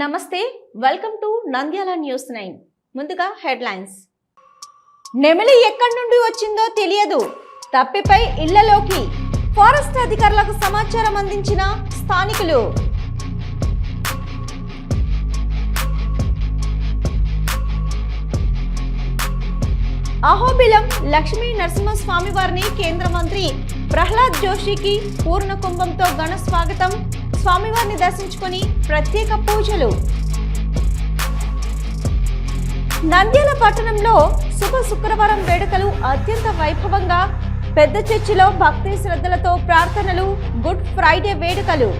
నమస్తే welcome to Nandyal news nine ముందుగా headlines నెమలి ఎక్కడి నుండి వచ్చిందో తెలియదు. తప్పిపై ఇళ్ళలోకి ఫారెస్ట్ అధికారులకు సమాచారం అందించిన స్థానికులు. అహోబిలం లక్ష్మీ నరసింహస్వామి వారిని కేంద్ర మంత్రి ప్రహ్లాద్ జోషికి పూర్ణ కుంభంతో ఘన స్వాగతం. స్వామివారిని దర్శించుకొని ప్రత్యేక పూజలు. నంద్యాల పట్టణంలో శుభ శుక్రవారం వేడుకలు అత్యంత వైభవంగా పెద్ద చర్చిలో భక్తి శ్రద్ధలతో ప్రార్థనలు గుడ్ ఫ్రైడే వేడుకలు.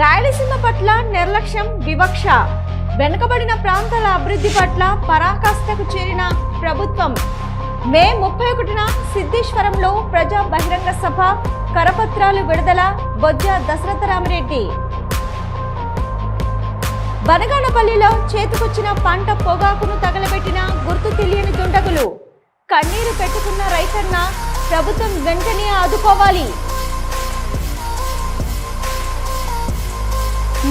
రాయలసీమ పట్ల నిర్లక్ష్యం వివక్ష. వెనుకబడిన ప్రాంతాల అభివృద్ధి పట్ల పరాకాష్ఠకు చేరిన ప్రభుత్వం. మే ముప్పై ఒకటిన సిద్ధేశ్వరంలో ప్రజా బహిరంగ సభ కరపత్రాలు విడుదల బొజ్జ దశరథరామిరెడ్డి బనగానపల్లిలో చేతికొచ్చిన పంట పొగాకును తగలబెట్టిన గుర్తు తెలియని దుండగులు. కన్నీరు పెట్టుకున్న రైతన్న ప్రభుత్వం వెంటనే ఆదుకోవాలి.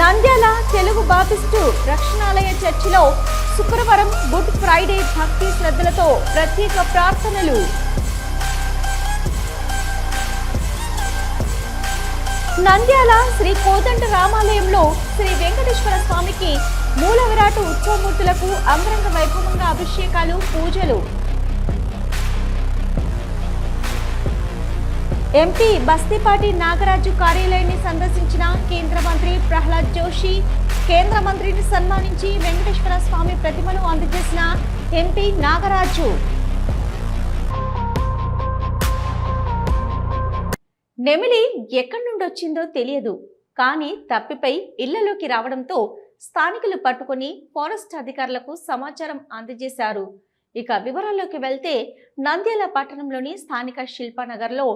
నంద్యాల తెలుగు బాపిస్టు రక్షణాలయ చర్చిలో శుక్రవారం గుడ్ ఫ్రైడే భక్తి శ్రద్ధలతో ప్రత్యేక ప్రార్థనలు. నంద్యాల శ్రీ కోదండ రామాలయంలో శ్రీ వెంకటేశ్వర స్వామికి మూల విరాట ఉత్సవమూర్తులకు అంగరంగ వైభవంగా అభిషేకాలు పూజలు. ఎంపీ బస్తీపాటి నాగరాజు కార్యాలయాన్ని సందర్శించిన కేంద్ర మంత్రి ప్రహ్లాద్ జోషి కేంద్ర మంత్రిని సన్మానించి వెంకటేశ్వర స్వామి ప్రతిమను అందజేసిన ఎంపీ నాగరాజు. నెమిలి ఎక్కడి నుండి వచ్చిందో తెలియదు. కానీ తప్పిపై ఇళ్ళలోకి రావడంతో స్థానికులు పట్టుకొని ఫారెస్ట్ అధికారులకు సమాచారం అందజేశారు. ఇక వివరాల్లోకి వెళ్తే నంద్యాల పట్టణంలోని స్థానిక శిల్పానగర్లో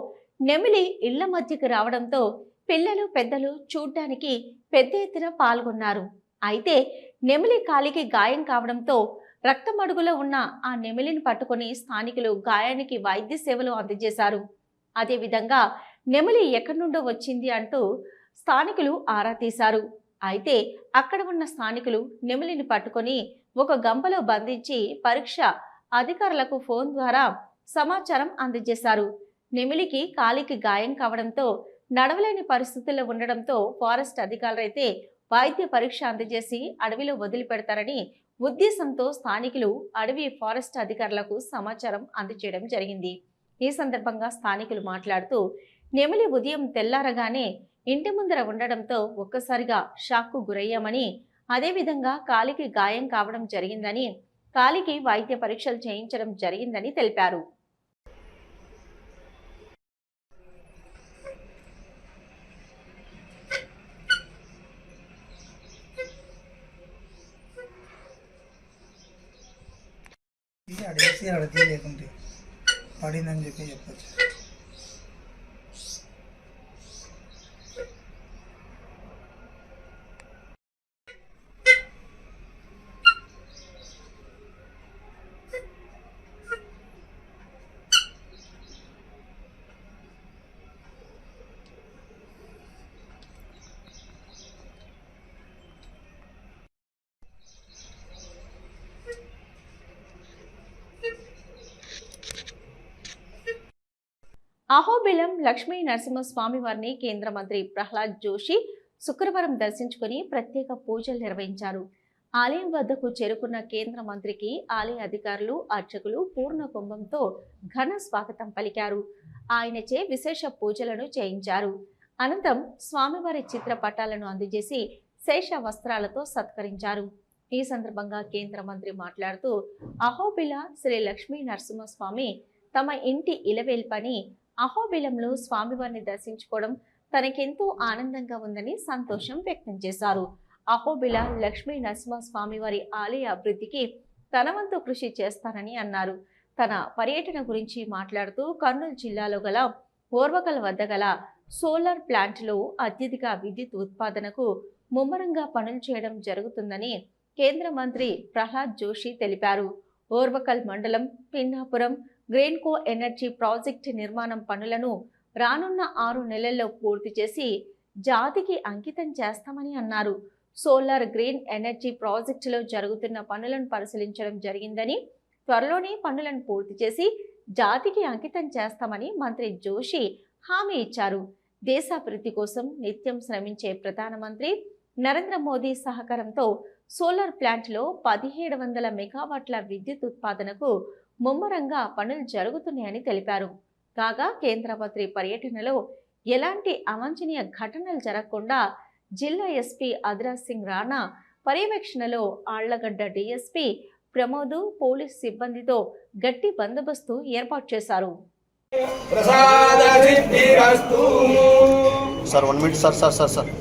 నెమిలి ఇళ్ళ మధ్యకు రావడంతో పిల్లలు పెద్దలు చూడ్డానికి పెద్ద ఎత్తున పాల్గొన్నారు. అయితే నెమిలి కాలికి గాయం కావడంతో రక్తమడుగులో ఉన్న ఆ నెమిలిని పట్టుకొని స్థానికులు గాయానికి వైద్య సేవలు అందజేశారు. అదేవిధంగా నెమిలి ఎక్కడి నుండో వచ్చింది అంటూ స్థానికులు ఆరా తీశారు. అయితే అక్కడ ఉన్న స్థానికులు నెమిలిని పట్టుకొని ఒక గంపలో బంధించి పరీక్ష అధికారులకు ఫోన్ ద్వారా సమాచారం అందజేశారు. నెమిలికి కాలికి గాయం కావడంతో నడవలేని పరిస్థితుల్లో ఉండడంతో ఫారెస్ట్ అధికారులైతే వైద్య పరీక్ష అందజేసి అడవిలో వదిలిపెడతారని ఉద్దేశంతో స్థానికులు అడవి ఫారెస్ట్ అధికారులకు సమాచారం అందజేయడం జరిగింది. ఈ సందర్భంగా స్థానికులు మాట్లాడుతూ నెమిలి ఉదయం తెల్లారగానే ఇంటి ముందర ఉండడంతో ఒక్కసారిగా షాక్కు గురయ్యామని అదేవిధంగా కాలికి గాయం కావడం జరిగిందని కాలికి వైద్య పరీక్షలు చేయించడం జరిగిందని తెలిపారు. ఇది అడిగేసి అడిగి లేకుంటే పడిందని చెప్పి చెప్పచ్చు. అహోబిలం లక్ష్మీ నరసింహస్వామి వారిని కేంద్ర మంత్రి ప్రహ్లాద్ జోషి శుక్రవారం దర్శించుకుని ప్రత్యేక పూజలు నిర్వహించారు. ఆలయం వద్దకు చేరుకున్న కేంద్ర మంత్రికి ఆలయ అధికారులు అర్చకులు పూర్ణ కుంభంతో ఘన స్వాగతం పలికారు. ఆయనచే విశేష పూజలను చేయించారు. అనంతరం స్వామివారి చిత్రపటాలను అందజేసి శేష వస్త్రాలతో సత్కరించారు. ఈ సందర్భంగా కేంద్ర మంత్రి మాట్లాడుతూ అహోబిల శ్రీ లక్ష్మీ నరసింహస్వామి తమ ఇంటి ఇలవేల్పని అహోబిలంలో స్వామివారిని దర్శించుకోవడం తనకెంతో ఆనందంగా ఉందని సంతోషం వ్యక్తం చేశారు. అహోబిల లక్ష్మీ నరసింహస్వామి స్వామివారి ఆలయ అభివృద్ధికి తన వంతు కృషి చేస్తానని అన్నారు. తన పర్యటన గురించి మాట్లాడుతూ కర్నూలు జిల్లాలో గల ఓర్వకల్ వద్ద గల సోలార్ ప్లాంట్లో అత్యధిక విద్యుత్ ఉత్పాదనకు ముమ్మరంగా పనులు చేయడం జరుగుతుందని కేంద్ర మంత్రి ప్రహ్లాద్ జోషి తెలిపారు. ఓర్వకల్ మండలం పిన్నాపురం గ్రెయిన్కో ఎనర్జీ ప్రాజెక్ట్ నిర్మాణం పనులను రానున్న ఆరు నెలల్లో పూర్తి చేసి జాతికి అంకితం చేస్తామని అన్నారు. సోలార్ గ్రీన్ ఎనర్జీ ప్రాజెక్టులో జరుగుతున్న పనులను పరిశీలించడం జరిగిందని త్వరలోనే పనులను పూర్తి చేసి జాతికి అంకితం చేస్తామని మంత్రి జోషి హామీ ఇచ్చారు. దేశాభివృద్ధి కోసం నిత్యం శ్రమించే ప్రధానమంత్రి నరేంద్ర మోదీ సహకారంతో సోలార్ ప్లాంట్లో పదిహేడు వందల మెగావాట్ల విద్యుత్ ఉత్పాదనకు ముమ్మరంగా పనులు జరుగుతున్నాయని తెలిపారు. కాగా కేంద్ర మంత్రి పర్యటనలో ఎలాంటి అవాంఛనీయ ఘటనలు జరగకుండా జిల్లా ఎస్పీ అదిరాజ్ సింగ్ రాణా పర్యవేక్షణలో ఆళ్ళగడ్డ డీఎస్పీ ప్రమోద్ పోలీస్ సిబ్బందితో గట్టి బందోబస్తు ఏర్పాటు చేశారు. Sir one minute sir sir sir sir.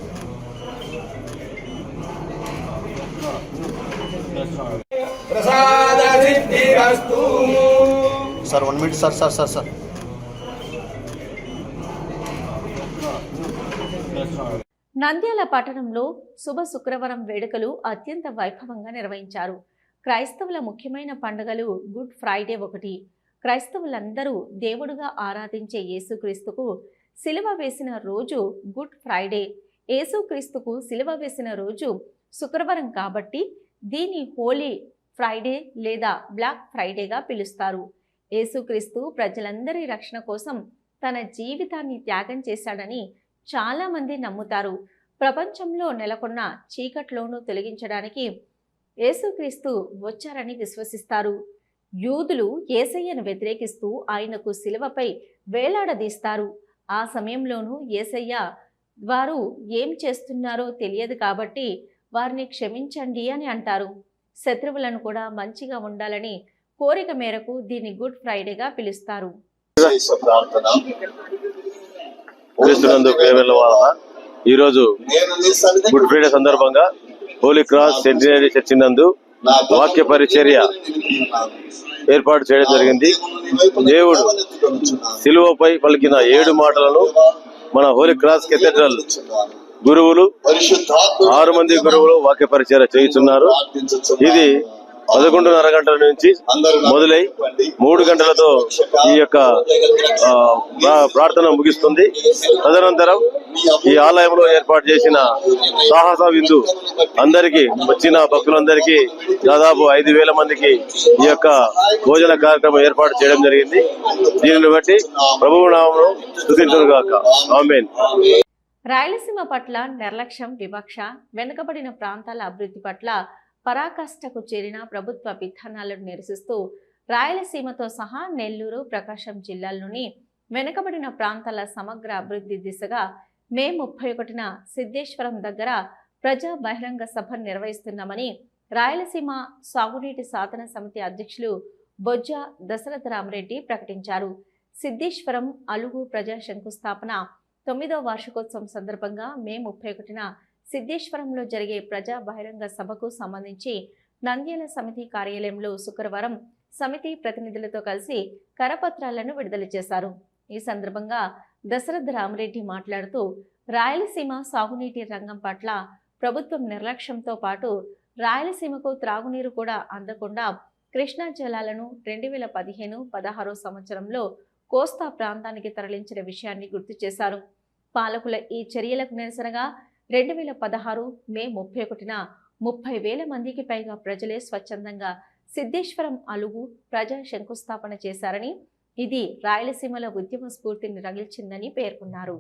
Sir one minute sir sir sir sir. Nandyal పట్టణంలో శుభ శుక్రవారం వేడుకలు అత్యంత వైభవంగా నిర్వహించారు. క్రైస్తవుల ముఖ్యమైన పండుగలు గుడ్ ఫ్రైడే ఒకటి. క్రైస్తవులందరూ దేవుడుగా ఆరాధించే యేసుక్రీస్తుకు సిలువ వేసిన రోజు గుడ్ ఫ్రైడే. యేసుక్రీస్తుకు సిలువ వేసిన రోజు శుక్రవారం కాబట్టి దీని హోలీ ఫ్రైడే లేదా బ్లాక్ ఫ్రైడేగా పిలుస్తారు. యేసుక్రీస్తు ప్రజలందరి రక్షణ కోసం తన జీవితాన్ని త్యాగం చేశాడని చాలామంది నమ్ముతారు. ప్రపంచంలో నెలకొన్న చీకట్లోనూ తొలగించడానికి యేసుక్రీస్తు వచ్చారని విశ్వసిస్తారు. యూదులు ఏసయ్యను వ్యతిరేకిస్తూ ఆయనకు శిలువపై వేలాడదీస్తారు. ఆ సమయంలోనూ ఏసయ్య వారు ఏం చేస్తున్నారో తెలియదు కాబట్టి వారిని క్షమించండి అని అంటారు. శత్రువులను కూడా మంచిగా ఉండాలని కోరిక మేరకు దీన్ని గుడ్ ఫ్రైడేగా పిలుస్తారు. ఈరోజు గుడ్ ఫ్రైడే సందర్భంగా హోలీ క్రాస్ సెంటినరీ చర్చి నందు వాక్య పరిచర్య ఏర్పాటు చేయడం జరిగింది. దేవుడు సిలువపై పలికిన ఏడు మాటలను మన హోలీ క్రాస్ కెథడ్రల్ గురువులు ఆరు మంది గురువులు వాక్య పరిచర్య చేయుచున్నారు. ఇది పదకొండున్నర గంటల నుంచి మొదలై మూడు గంటలతో ఈ యొక్క ప్రార్థన ముగిస్తుంది. తదనంతరం ఈ ఆలయంలో ఏర్పాటు చేసిన సాహస విందు అందరికి వచ్చిన భక్తులందరికీ దాదాపు ఐదు వేల మందికి ఈ యొక్క భోజన కార్యక్రమం ఏర్పాటు చేయడం జరిగింది. దీనిని బట్టి ప్రభువు నామను స్థుతించును గాక. ఆమేన్. రాయలసీమ పట్ల నిర్లక్ష్యం వివక్ష వెనుకబడిన ప్రాంతాల అభివృద్ధి పట్ల పరాకాష్ఠకు చేరిన ప్రభుత్వ విధానాలను నిరసిస్తూ రాయలసీమతో సహా నెల్లూరు ప్రకాశం జిల్లాల్లోని వెనుకబడిన ప్రాంతాల సమగ్ర అభివృద్ధి దిశగా మే ముప్పై ఒకటిన సిద్ధేశ్వరం దగ్గర ప్రజా బహిరంగ సభ నిర్వహిస్తున్నామని రాయలసీమ సాగునీటి సాధన సమితి అధ్యక్షులు బొజ్జ దశరథ రామరెడ్డి ప్రకటించారు. సిద్ధేశ్వరం అలుగు ప్రజా శంకుస్థాపన తొమ్మిదో వార్షికోత్సవం సందర్భంగా మే ముప్పై ఒకటిన సిద్ధేశ్వరంలో జరిగే ప్రజా బహిరంగ సభకు సంబంధించి నంద్యాల సమితి కార్యాలయంలో శుక్రవారం సమితి ప్రతినిధులతో కలిసి కరపత్రాలను విడుదల చేశారు. ఈ సందర్భంగా దశరథ రామరెడ్డి మాట్లాడుతూ రాయలసీమ సాగునీటి రంగం పట్ల ప్రభుత్వం నిర్లక్ష్యంతో పాటు రాయలసీమకు త్రాగునీరు కూడా అందకుండా కృష్ణా జలాలను రెండు వేల పదిహేను పదహారో సంవత్సరంలో కోస్తా ప్రాంతానికి తరలించిన విషయాన్ని గుర్తు చేశారు. పాలకుల ఈ చర్యలకు నిరసనగా రెండు వేల పదహారు మే ముప్పై ఒకటిన ముప్పై వేల మందికి పైగా ప్రజలే స్వచ్ఛందంగా సిద్ధేశ్వరం అలుగు ప్రజా శంకుస్థాపన చేశారని ఇది రాయలసీమలో ఉద్యమ స్ఫూర్తిని రగిల్చిందని పేర్కొన్నారు.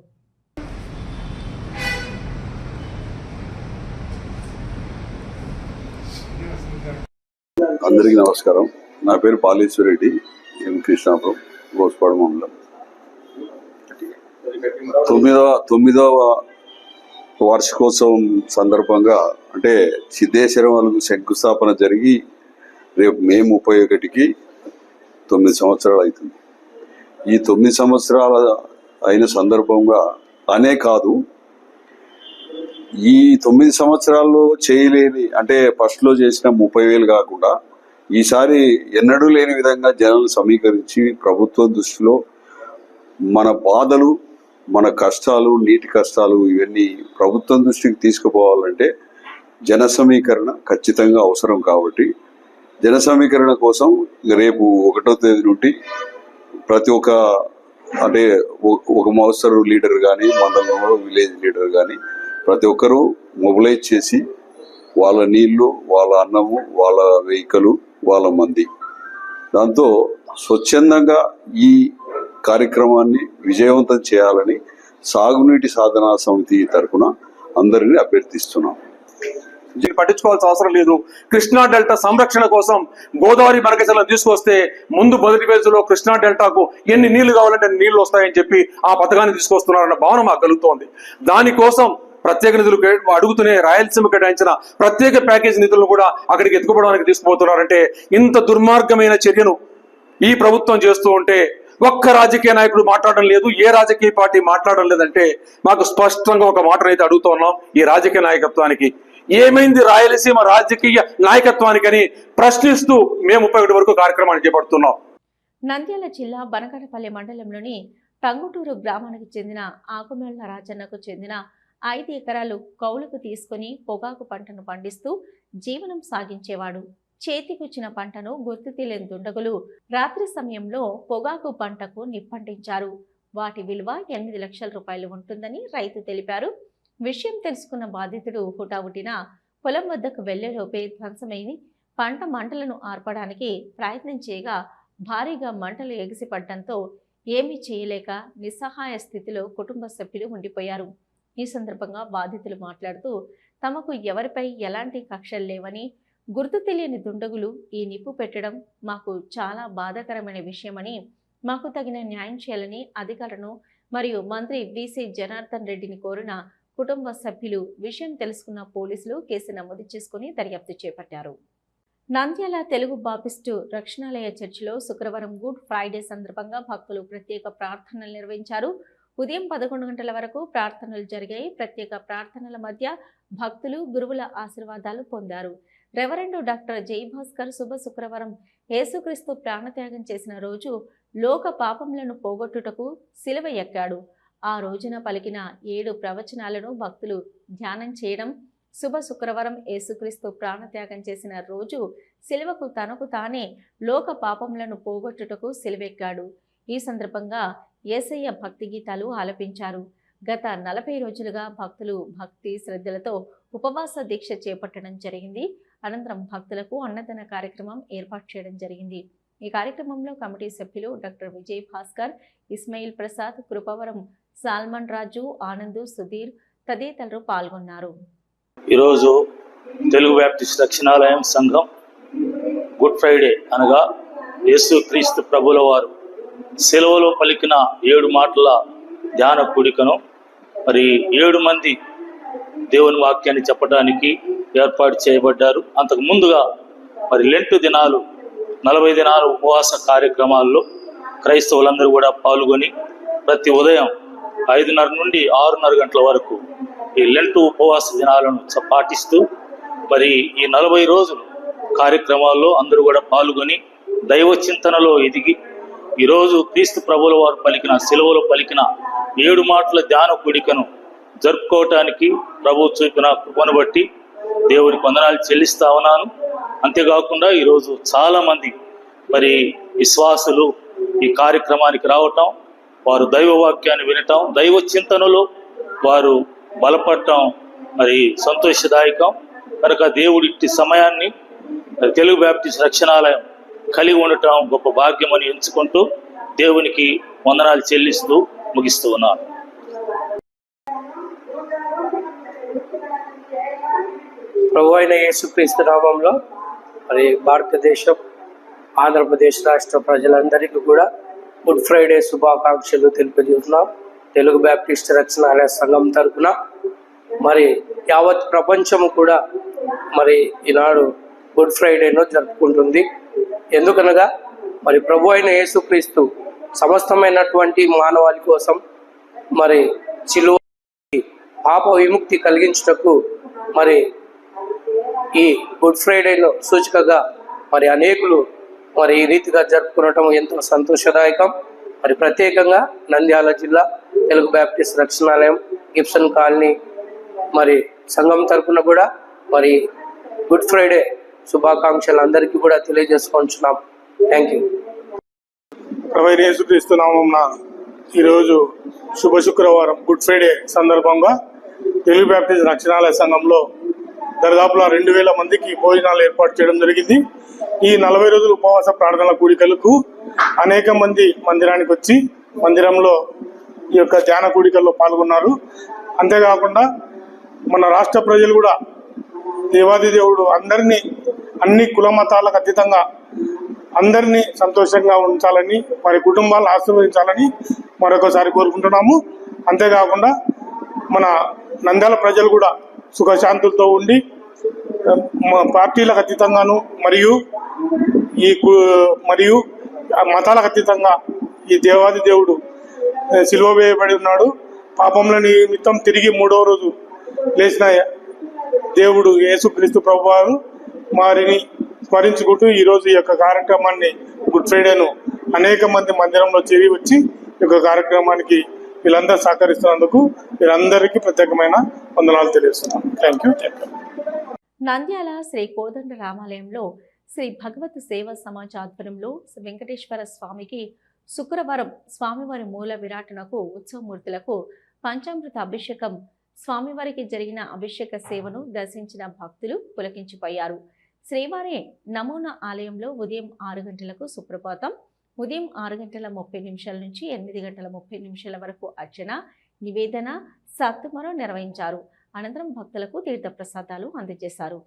అందరికీ నమస్కారం. నా పేరు పాలేశ్వరెడ్డి ఎం కృష్ణాపురం గోస్పాడు మండలం. తొమ్మిదవ తొమ్మిదవ వార్షికోత్సవం సందర్భంగా అంటే సిద్ధేశ్వరం వాళ్ళకు శంకుస్థాపన జరిగి రేపు మే ముప్పై ఒకటికి తొమ్మిది సంవత్సరాలు అవుతుంది. ఈ తొమ్మిది సంవత్సరాల అయిన సందర్భంగా అనే కాదు ఈ తొమ్మిది సంవత్సరాల్లో చేయలేని అంటే ఫస్ట్లో చేసిన ముప్పై వేలు కాకుండా ఈసారి ఎన్నడూ లేని విధంగా జనాలు సమీకరించి ప్రభుత్వం దృష్టిలో మన బాధలు మన కష్టాలు నీటి కష్టాలు ఇవన్నీ ప్రభుత్వం దృష్టికి తీసుకుపోవాలంటే జన సమీకరణ ఖచ్చితంగా అవసరం కాబట్టి జన సమీకరణ కోసం రేపు ఒకటో తేదీ నుండి ప్రతి ఒక్క అంటే ఒక మోస్తరు లీడర్ కానీ మండలంలో విలేజ్ లీడర్ కానీ ప్రతి ఒక్కరూ మొబిలైజ్ చేసి వాళ్ళ నీళ్ళు వాళ్ళ అన్నము వాళ్ళ వెహికలు వాళ్ళ మంది. దాంతో స్వచ్ఛందంగా ఈ కార్యక్రమాన్ని విజయవంతం చేయాలని సాగునీటి సాధనా సమితి తరఫున అందరినీ అభ్యర్థిస్తున్నాం. దీన్ని పట్టించుకోవాల్సిన అవసరం లేదు. కృష్ణా డెల్టా సంరక్షణ కోసం గోదావరి మరకజలను తీసుకొస్తే ముందు మొదటి ఫేజ్లో కృష్ణా డెల్టాకు ఎన్ని నీళ్ళు కావాలంటే నీళ్ళు వస్తాయని చెప్పి ఆ పథకాన్ని తీసుకొస్తున్నారన్న భావన మాకు కలుగుతోంది. దానికోసం ప్రత్యేక నిధులు అడుగుతూనే రాయలసీమ కేటాయించిన ప్రత్యేక ప్యాకేజ్ నిధులను కూడా అక్కడికి ఎత్తుకుపోవడానికి తీసుకుపోతున్నారంటే ఇంత దుర్మార్గమైన చర్యను ఈ ప్రభుత్వం చేస్తూ ఉంటే ఒక్క రాజకీయ నాయకుడు మాట్లాడడం లేదు ఏ రాజకీయ పార్టీ మాట్లాడడం లేదంటే మాకు స్పష్టంగా ఒక మాటనైతే అయితే ఉన్నాం ఈ రాజకీయ నాయకత్వానికి. ఏమైంది రాయలసీమ రాజకీయ నాయకత్వానికని ప్రశ్నిస్తూ మేము ముప్పై ఒకటి వరకు కార్యక్రమాన్ని చేపడుతున్నాం. నంద్యాల జిల్లా బనకనపల్లి మండలంలోని టంగుటూరు గ్రామానికి చెందిన ఆకుమేళ్ళ రాజన్నకు చెందిన ఐదు ఎకరాలు కౌలుకు తీసుకుని పొగాకు పంటను పండిస్తూ జీవనం సాగించేవాడు. చేతికొచ్చిన పంటను గుర్తు తెలియని దుండగులు రాత్రి సమయంలో పొగాకు పంటకు నిప్పంటించారు. వాటి విలువ ఎనిమిది లక్షల రూపాయలు ఉంటుందని రైతు తెలిపారు. విషయం తెలుసుకున్న బాధితుడు హుటాహుటిన పొలం వద్దకు వెళ్ళేలోపే ధ్వంసమైంది. పంట మంటలను ఆర్పడానికి ప్రయత్నం చేయగా భారీగా మంటలు ఎగిసిపడడంతో ఏమీ చేయలేక నిస్సహాయ స్థితిలో కుటుంబ సభ్యులు ఉండిపోయారు. ఈ సందర్భంగా బాధితులు మాట్లాడుతూ తమకు ఎవరిపై ఎలాంటి కక్షలు లేవని గుర్తు తెలియని దుండగులు ఈ నిప్పు పెట్టడం మాకు చాలా బాధాకరమైన విషయమని మాకు తగిన న్యాయం చేయాలని అధికారులను మరియు మంత్రి విసి జనార్దన్ రెడ్డిని కోరిన కుటుంబ సభ్యులు విషయం తెలుసుకున్న పోలీసులు కేసు నమోదు చేసుకుని దర్యాప్తు చేపట్టారు. నంద్యాల తెలుగు బాపిస్టు రక్షణాలయ చర్చిలో శుక్రవారం గుడ్ ఫ్రైడే సందర్భంగా భక్తులు ప్రత్యేక ప్రార్థనలు నిర్వహించారు. ఉదయం పదకొండు గంటల వరకు ప్రార్థనలు జరిగాయి. ప్రత్యేక ప్రార్థనల మధ్య భక్తులు గురువుల ఆశీర్వాదాలు పొందారు. రెవరెండు డాక్టర్ జయభాస్కర్ శుభ శుక్రవారం యేసుక్రీస్తు ప్రాణత్యాగం చేసిన రోజు లోక పాపములను పోగొట్టుటకు సిలువ ఎక్కాడు. ఆ రోజున పలికిన ఏడు ప్రవచనాలను భక్తులు ధ్యానం చేయడం శుభ శుక్రవారం యేసుక్రీస్తు ప్రాణత్యాగం చేసిన రోజు సిలువకు తనకు తానే లోక పాపములను పోగొట్టుటకు సిలువెక్కాడు. ఈ సందర్భంగా ఏసయ్య భక్తి గీతాలు ఆలపించారు. గత నలభై రోజులుగా భక్తులు భక్తి శ్రద్ధలతో ఉపవాస దీక్ష చేపట్టడం జరిగింది. అనంతరం భక్తులకు అన్నదాన కార్యక్రమం ఏర్పాటు చేయడం జరిగింది. ఈ కార్యక్రమంలో కమిటీ సభ్యులు డాక్టర్ విజయ్ భాస్కర్ ఇస్మాయిల్ ప్రసాద్ కృపవరం సాల్మన్ రాజు ఆనంద్ సుధీర్ తదితరులు పాల్గొన్నారు. ఈరోజు తెలుగు బ్యాప్టిస్ట్ రక్షణాలయం సంఘం గుడ్ ఫ్రైడే అనగా యేసు క్రీస్తు ప్రభుల వారు సెలవులో పలికిన ఏడు మాటల ధ్యాన కూడికను మరి ఏడు మంది దేవుని వాక్యాన్ని చెప్పడానికి ఏర్పాటు చేయబడ్డారు. అంతకు ముందుగా మరి లెంటు దినాలు నలభై దినాలు ఉపవాస కార్యక్రమాల్లో క్రైస్తవులందరూ కూడా పాల్గొని ప్రతి ఉదయం ఐదున్నర నుండి ఆరున్నర గంటల వరకు ఈ లెంటు ఉపవాస దినాలను పాటిస్తూ మరి ఈ నలభై రోజులు కార్యక్రమాల్లో అందరూ కూడా పాల్గొని దైవ చింతనలో ఎదిగి ఈరోజు క్రీస్తు ప్రభుల వారు పలికిన సెలవులు పలికిన ఏడు మాటల ధ్యాన కూడికను జరుపుకోవటానికి ప్రభు చూపిన కృపను బట్టి దేవుడికి వందనాలు చెల్లిస్తా ఉన్నాను. అంతేకాకుండా ఈరోజు చాలామంది మరి విశ్వాసులు ఈ కార్యక్రమానికి రావటం వారు దైవ వాక్యాన్ని వినటం దైవ చింతనలో వారు బలపడటం మరి సంతోషదాయకం. కనుక దేవుడి ఇట్టి సమయాన్ని తెలుగు బ్యాప్టిస్ట్ రక్షణాలయం కలిగి ఉండటం గొప్ప భాగ్యమని ఎంచుకుంటూ దేవునికి వందనాలు చెల్లిస్తూ ముగిస్తూ ఉన్నాను. ప్రభు అయిన యేసుక్రీస్తు నామంలో మరి భారతదేశం ఆంధ్రప్రదేశ్ రాష్ట్ర ప్రజలందరికీ కూడా గుడ్ ఫ్రైడే శుభాకాంక్షలు తెలియజేస్తున్నాం. తెలుగు బ్యాప్టిస్ట్ రక్షణాలయ సంఘం తరఫున మరి యావత్ ప్రపంచం కూడా మరి ఈనాడు గుడ్ ఫ్రైడేను జరుపుకుంటుంది. ఎందుకనగా మరి ప్రభు అయిన యేసుక్రీస్తు సమస్తమైనటువంటి మానవాళి కోసం మరి చిలువ పాప విముక్తి కలిగించుటకు మరి ఈ గుడ్ ఫ్రైడేలో సూచికగా మరి అనేకులు మరి ఈ రీతిగా జరుపుకునటం ఎంతో సంతోషదాయకం. మరి ప్రత్యేకంగా నంద్యాల జిల్లా తెలుగు బ్యాప్టిస్ట్ రక్షణాలయం గిబ్సన్ కాలనీ మరి సంఘం తరపున కూడా మరి గుడ్ ఫ్రైడే శుభాకాంక్షలు అందరికీ కూడా తెలియజేసుకుంటున్నాం. Thank you. ప్రవైన యేసుక్రీస్తు ఈరోజు శుభ శుక్రవారం గుడ్ ఫ్రైడే సందర్భంగా తెలుగు బ్యాప్టిస్ట్ రక్షణాలయ సంఘంలో దరిదాపులా రెండు వేల మందికి భోజనాలు ఏర్పాటు చేయడం జరిగింది. ఈ నలభై రోజుల ఉపవాస ప్రార్థనల కూడికలకు అనేక మంది మందిరానికి వచ్చి మందిరంలో ఈ యొక్క ధ్యాన కూడికల్లో పాల్గొన్నారు. అంతేకాకుండా మన రాష్ట్ర ప్రజలు కూడా దేవాది దేవుడు అందరినీ అన్ని కుల మతాలకు అతీతంగా అందరినీ సంతోషంగా ఉంచాలని వారి కుటుంబాలను ఆశీర్వదించాలని మరొకసారి కోరుకుంటున్నాము. అంతేకాకుండా మన నంద్యాల ప్రజలు కూడా సుఖశాంతులతో ఉండి పార్టీలకు అతీతంగాను మరియు ఈ కు- మరియు మతాలకు అతీతంగా ఈ దేవాది దేవుడు సిలువ వేయబడి ఉన్నాడు. పాపంలో నిమిత్తం తిరిగి మూడవ రోజు లేచిన దేవుడు యేసుక్రీస్తు ప్రభువారు వారిని స్మరించుకుంటూ ఈరోజు ఈ యొక్క కార్యక్రమాన్ని గుడ్ ఫ్రైడేను అనేక మంది మందిరంలో చేరి వచ్చి ఈ యొక్క కార్యక్రమానికి వీళ్ళందరూ సహకరిస్తున్నందుకు వీరందరికీ ప్రత్యేకమైన వందనాలు తెలియజేస్తున్నాను. Thank you thank you Nandyal Shri Kodanda రామాలయంలో శ్రీ భగవత్ సేవ సమాజ ఆధ్వర్యంలో శ్రీ వెంకటేశ్వర స్వామికి శుక్రవారం స్వామివారి మూల విరాటనకు ఉత్సవమూర్తులకు పంచామృత అభిషేకం స్వామివారికి జరిగిన అభిషేక సేవను దర్శించిన భక్తులు పులకించిపోయారు. శ్రీవారి నమూనా ఆలయంలో ఉదయం ఆరు గంటలకు సుప్రభాతం. ఉదయం ఆరు గంటల ముప్పై నిమిషాల నుంచి ఎనిమిది గంటల ముప్పై నిమిషాల వరకు అర్చన నివేదన సత్తుమరో నిర్వహించారు. అనంతరం భక్తులకు తీర్థప్రసాదాలు అందజేశారు.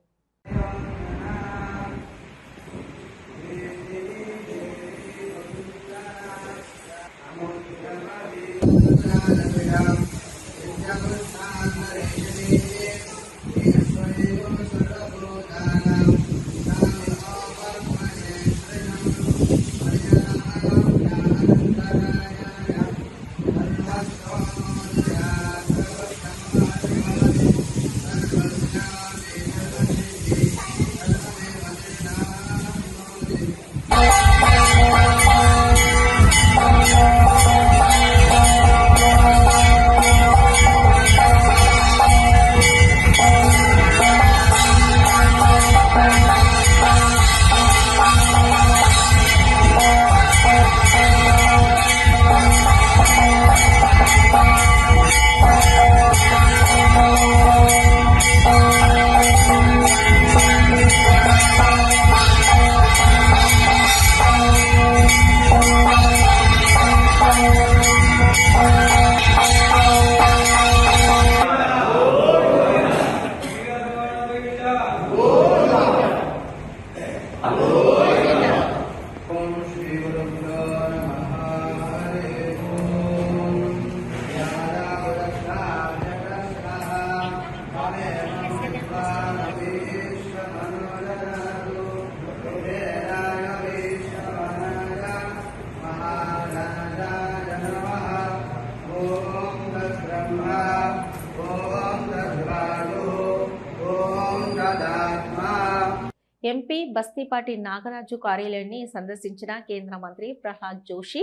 ఎంపీ బస్తీపాటి నాగరాజు కార్యాలయాన్ని సందర్శించిన కేంద్ర మంత్రి ప్రహ్లాద్ జోషి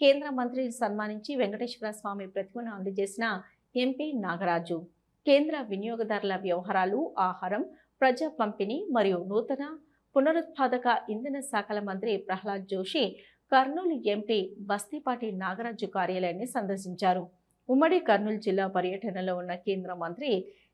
కేంద్ర మంత్రిని సన్మానించి వెంకటేశ్వర స్వామి ప్రతిమను అందజేసిన ఎంపీ నాగరాజు. కేంద్ర వినియోగదారుల వ్యవహారాలు ఆహారం ప్రజా పంపిణీ మరియు నూతన పునరుత్పాదక ఇంధన శాఖల మంత్రి ప్రహ్లాద్ జోషి కర్నూలు ఎంపీ బస్తీపాటి నాగరాజు కార్యాలయాన్ని సందర్శించారు. ఉమ్మడి కర్నూలు జిల్లా పర్యటనలో ఉన్న కేంద్ర మంత్రి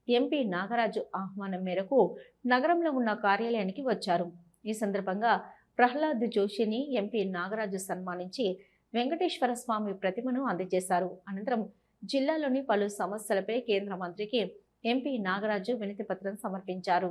ఎంపీ నాగరాజు ఆహ్వానం మేరకు నగరంలో ఉన్న కార్యాలయానికి వచ్చారు. ఈ సందర్భంగా ప్రహ్లాద్ జోషిని ఎంపీ నాగరాజు సన్మానించి వెంకటేశ్వర స్వామి ప్రతిమను అందజేశారు. అనంతరం జిల్లాలోని పలు సమస్యలపై కేంద్ర మంత్రికి ఎంపీ నాగరాజు వినతి పత్రం సమర్పించారు.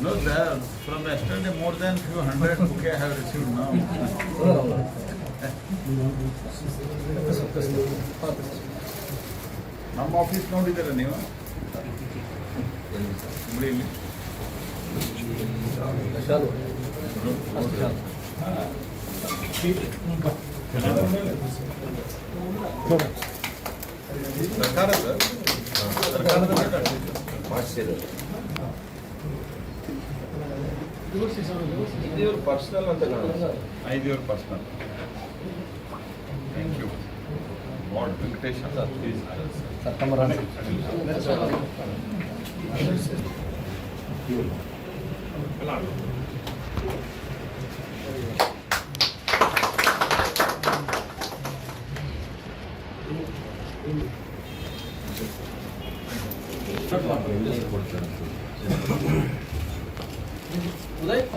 No, there, from yesterday, more than few hundred bouquet I have received now. ನಮ್ಮ ಆಫೀಸ್ ನೋಡಿದ್ದೀರಾ ನೀವು ಹುಬ್ಳಿಯಲ್ಲಿ ಸರ್ಕಾರದ ಸರ್ಕಾರದ ಇದು ಪರ್ಸನಲ್ ಅಂತ ಐದು ಇವ್ರ personal thank you God Venkatesh ಅಂತ ಪ್ಲೀಸ್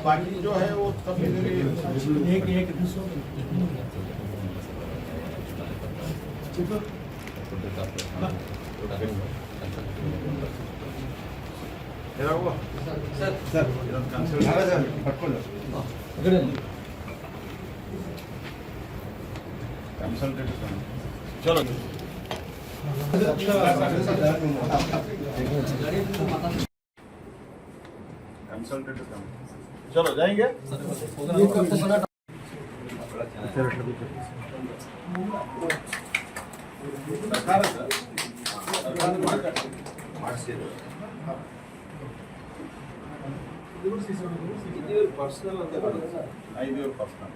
बाकी जो है वो सब एक एक चलो कंसल्टेट चलो जाएंगे ಪರ್ಸನಲ್ ಅಂತ ಐದು ಪರ್ಸನಲ್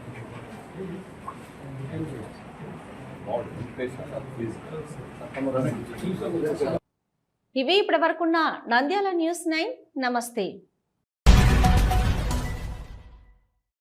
ఇవి ఇప్పటి వరకున్న నంద్యాల న్యూస్ నైన్ నమస్తే